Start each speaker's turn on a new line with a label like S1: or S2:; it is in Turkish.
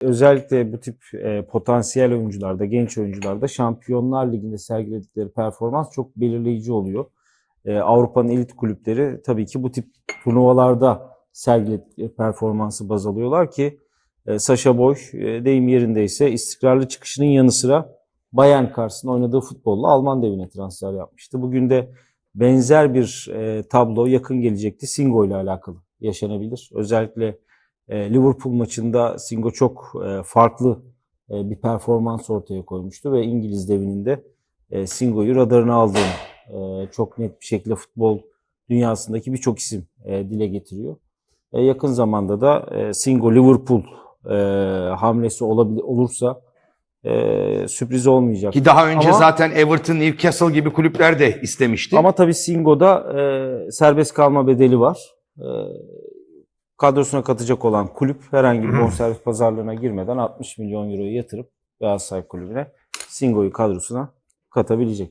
S1: Özellikle bu tip e, potansiyel oyuncularda, genç oyuncularda Şampiyonlar Ligi'nde sergiledikleri performans çok belirleyici oluyor. E, Avrupa'nın elit kulüpleri tabii ki bu tip turnuvalarda sergiledikleri performansı baz alıyorlar ki e, Sasha Boy e, deyim yerindeyse istikrarlı çıkışının yanı sıra Bayern karşısında oynadığı futbolla Alman devine transfer yapmıştı. Bugün de benzer bir e, tablo yakın gelecekti Singo ile alakalı yaşanabilir. Özellikle Liverpool maçında Singo çok e, farklı e, bir performans ortaya koymuştu ve İngiliz devinin de e, Singo'yu radarına aldığını e, çok net bir şekilde futbol dünyasındaki birçok isim e, dile getiriyor. E, yakın zamanda da e, Singo Liverpool e, hamlesi olabilir olursa e, sürpriz olmayacak.
S2: Ki daha önce
S1: Ama-
S2: zaten Everton, Newcastle gibi kulüpler de istemişti.
S1: Ama tabii Singo'da e, serbest kalma bedeli var. E, kadrosuna katacak olan kulüp herhangi bir bonservis pazarlığına girmeden 60 milyon euroyu yatırıp Galatasaray kulübüne Singo'yu kadrosuna katabilecek.